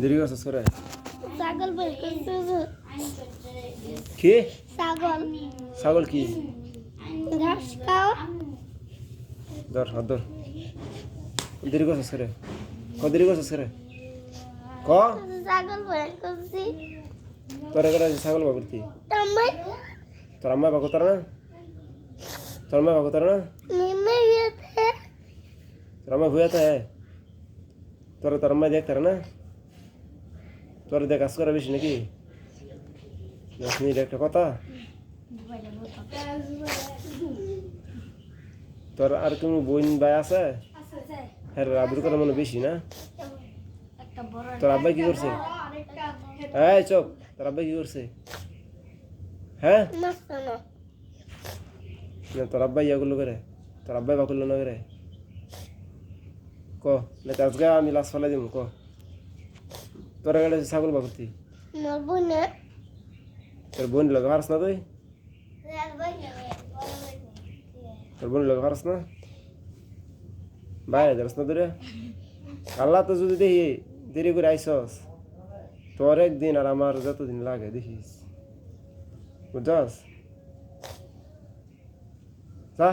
দেরি করছিস করে। ছাগল কি? ছাগল। ছাগল কি? ঘাস খাও। ধর হাত ধর। দেরি করছিস করে। ক দেরি করছিস করে। ক? ছাগল বের করছি। তোর এখানে ছাগল বাবুর্তি আমার তোর আম্মা বাকু তার না? তোর আম্মা বাকু তার না? তোর আম্মা ভুয়াতে হ্যাঁ। তোর তোর আম্মা দেখ তার না? তোর দেখ কাজ করা বেশি নাকি? দশ মিনিট একটা কথা। তোর আর কোনো বোন ভাই আছে? হ্যাঁ আদর করা মনে বেশি না? তোর আব্বাই কি করছে? এই চোখ তোর আব্বাই কি করছে? হ্যাঁ? না, তোর আব্বাই ইয়াগুলো করে? তোর আব্বাই বাকুল্লো না করে? ক না আজকে আমি লাশ ফেলাই দিব ক। তোর গাড়ি ছাগল বাকুতি তোর বোন লগে পারস না তুই? তোর বোন লগে পারস না? বাইরে যাস না তোরে আল্লাহ তো যদি দেখি দেরি করে আইসস তোর একদিন আর আমার যতদিন লাগে দেখিস। বুঝছস? যা।